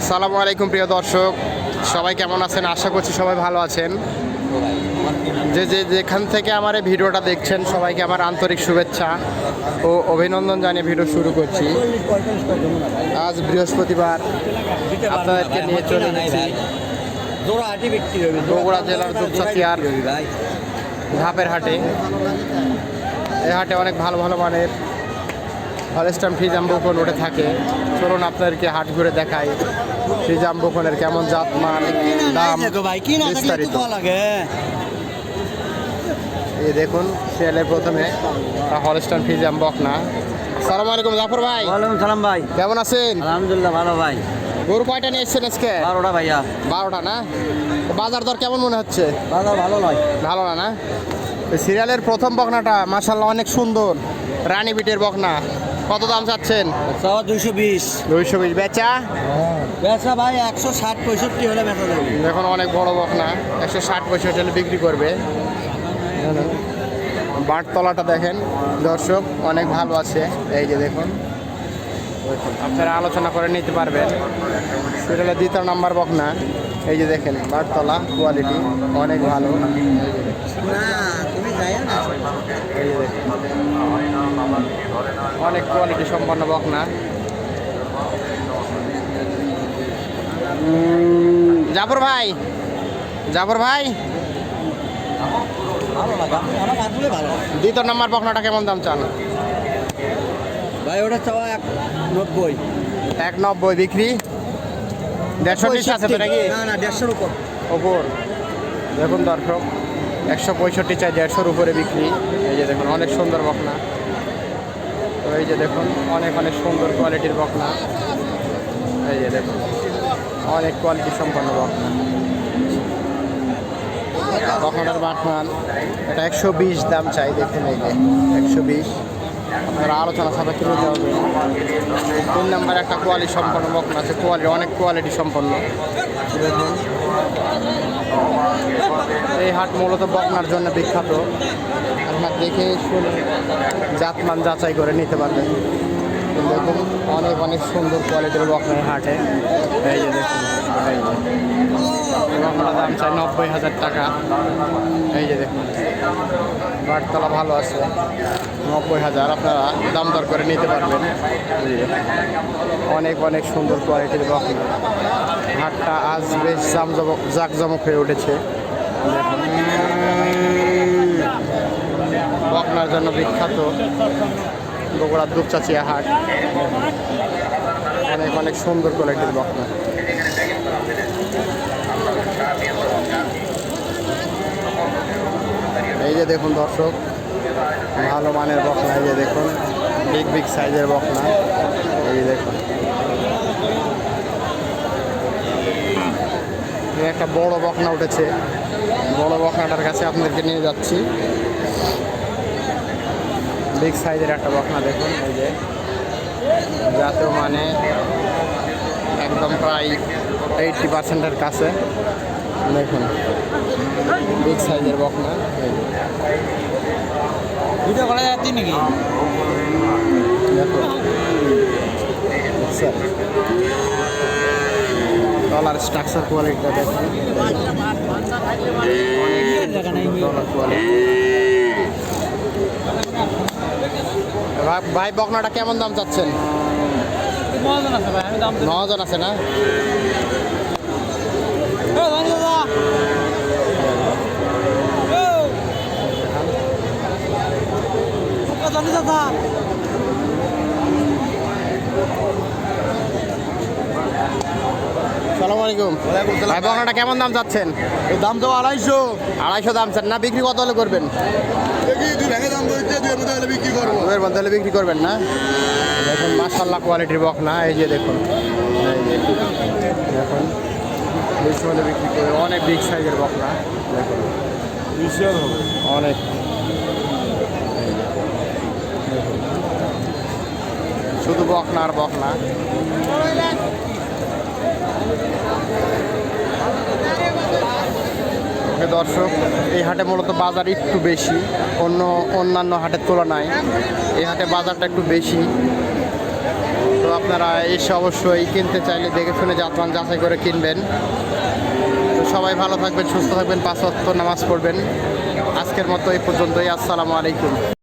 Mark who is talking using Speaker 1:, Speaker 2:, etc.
Speaker 1: আসসালামু আলাইকুম প্রিয় দর্শক। সবাই কেমন আছেন? আশা করছি সবাই ভালো আছেন। যে যে, যেখান থেকে আমার এই ভিডিওটা দেখছেন, সবাইকে আমার আন্তরিক শুভেচ্ছা ও অভিনন্দন জানিয়ে ভিডিও শুরু করছি। আজ বৃহস্পতিবার আপনাদেরকে নিয়ে চলে গেছি। বগুড়া জেলার দুপচাচিয়ার
Speaker 2: ভাই
Speaker 1: ধাপের হাটে। এই হাটে অনেক ভালো ভালো মানের হলস্টান ফ্রিজাম বকন উঠে থাকে। চলুন আপনাদেরকে হাট ঘুরে দেখাই। ফ্রিজাম বকনের কেমন জাত মান দাম
Speaker 2: না
Speaker 1: বিস্তারিত। এই দেখুন সিরিয়ালের প্রথমে। হলস্টান ফ্রিজাম বকনা সালাম আলাইকুম জাফর ভাই।
Speaker 2: ওয়ালাইকুম সালাম ভাই।
Speaker 1: কেমন আছেন?
Speaker 2: আলহামদুলিল্লাহ ভালো ভাই।
Speaker 1: গরু কয়টা নিয়ে এসছেন আজকে?
Speaker 2: বারোটা ভাইয়া।
Speaker 1: বারোটা না? বাজার দর কেমন মনে হচ্ছে?
Speaker 2: বাজার ভালো নয়।
Speaker 1: ভালো না না? সিরিয়ালের প্রথম বকনাটা মার্শাল্লাহ অনেক সুন্দর। রানী বিটের বকনা। কত দাম চাচ্ছেন?
Speaker 2: দুইশো বিশ।
Speaker 1: দুইশো বিশ। বেচা?
Speaker 2: বেচা ভাই একশো ষাট পঁয়ষট্টি হলে বেচা
Speaker 1: দেখুন অনেক বড় বকনা। একশো ষাট পঁয়ষট্টি হলে বিক্রি করবে। বাঁটতলাটা দেখেন দর্শক অনেক ভালো আছে। এই যে দেখুন। আপনারা আলোচনা করে নিতে পারবেন। সিরিয়ালের দ্বিতীয় নাম্বার বকনা। এই যে দেখেন বাঁটতলা কোয়ালিটি অনেক ভালো। অনেক কোয়ালিটি সম্পন্ন বকনা। জাফর ভাই জাফর ভাই। দ্বিতীয় নাম্বার বকনাটা কেমন দাম চান?
Speaker 2: ভাই ওটা চাওয়া এক নব্বই।
Speaker 1: এক নব্বই বিক্রি? দেড়শো আছে তো নাকি?
Speaker 2: না না দেড়শোর উপর।
Speaker 1: ওপর দেখুন দর্শক। একশো পঁয়ষট্টি চাই দেড়শোর উপরে বিক্রি। এই যে দেখুন, অনেক সুন্দর বকনা। তো এই যে দেখুন, অনেক অনেক সুন্দর কোয়ালিটির বকনা। এই যে দেখুন, অনেক কোয়ালিটি সম্পন্ন বকনা। বকনাটার বাটমান এটা একশো বিশ দাম চাই, দেখুন এই যে, একশো বিশ। আপনারা আলোচনা সাপেক্ষে নিতে হবে। তিন নাম্বার একটা কোয়ালিটি সম্পন্ন বকনা আছে কোয়ালিটি অনেক কোয়ালিটি সম্পন্ন। দেখুন এই হাট মূলত বকনার জন্য বিখ্যাত। আপনার দেখে শুনে জাতমান যাচাই করে নিতে পারবেন। দেখুন অনেক অনেক সুন্দর কোয়ালিটির বকনা। এই হাটে। এই যে দেখুন বকনার দাম চাই নব্বই হাজার টাকা। এই যে দেখুন বাটতলা ভালো আছে, নব্বই হাজার। আপনারা দাম দর করে নিতে পারবেন। অনেক অনেক সুন্দর কোয়ালিটির বকনা। হাটটা আজ বেশ জামজমক জাকজমক হয়ে উঠেছে। বকনার জন্য বিখ্যাত। বগুড়ার দুপচাচিয়া হাট। অনেক অনেক সুন্দর কোয়ালিটির বকনা। এই যে দেখুন দর্শক, ভালো মানের বকনা, এই যে দেখুন বিগ বিগ সাইজের বকনা। এই দেখুন। একটা বড় বকনা উঠেছে। বড় বকনাটার কাছে আপনাদেরকে নিয়ে যাচ্ছি। বিগ সাইজের একটা বকনা দেখুন এই যে। জাতীয় মানে একদম প্রায় এইটটি পার্সেন্টের কাছে। দেখুন বিগ সাইজের বকনা।
Speaker 2: ভিডিও করা যাচ্ছে নাকি?
Speaker 1: ডলার স্ট্রাকচার কোয়ালিটিটা দেখুন। ডলার কোয়ালিটি ভাই- বকনাটা কেমন দাম চাচ্ছেন নজন আছে না সালাম আলাইকুম। ভাই কেমন দাম চাচ্ছেন?
Speaker 2: দাম তো আড়াইশো।
Speaker 1: আড়াইশো দাম চান না বিক্রি কত হলে করবেন?
Speaker 2: করব।
Speaker 1: দুয়ের মধ্যে হলে বিক্রি করবেন না? দেখুন মাসাল্লাহ কোয়ালিটির বকনা এই যে দেখুন। দেখুন। বেশি হলে বিক্রি করে অনেক বিগ সাইজের বকনা। দেখুন। অনেক। শুধু বকনা আর বকনা। ওকে দর্শক, এই হাটে মূলত বাজার একটু বেশি, অন্য অন্যান্য হাটের তুলনায় এই হাটে বাজারটা একটু বেশি। তো আপনারা এসে অবশ্যই কিনতে চাইলে দেখে শুনে জাতমান যাচাই করে কিনবেন। তো সবাই ভালো থাকবেন, সুস্থ থাকবেন, পাঁচ ওয়াক্ত নামাজ পড়বেন। আজকের মতো এই পর্যন্তই, আসসালামু আলাইকুম।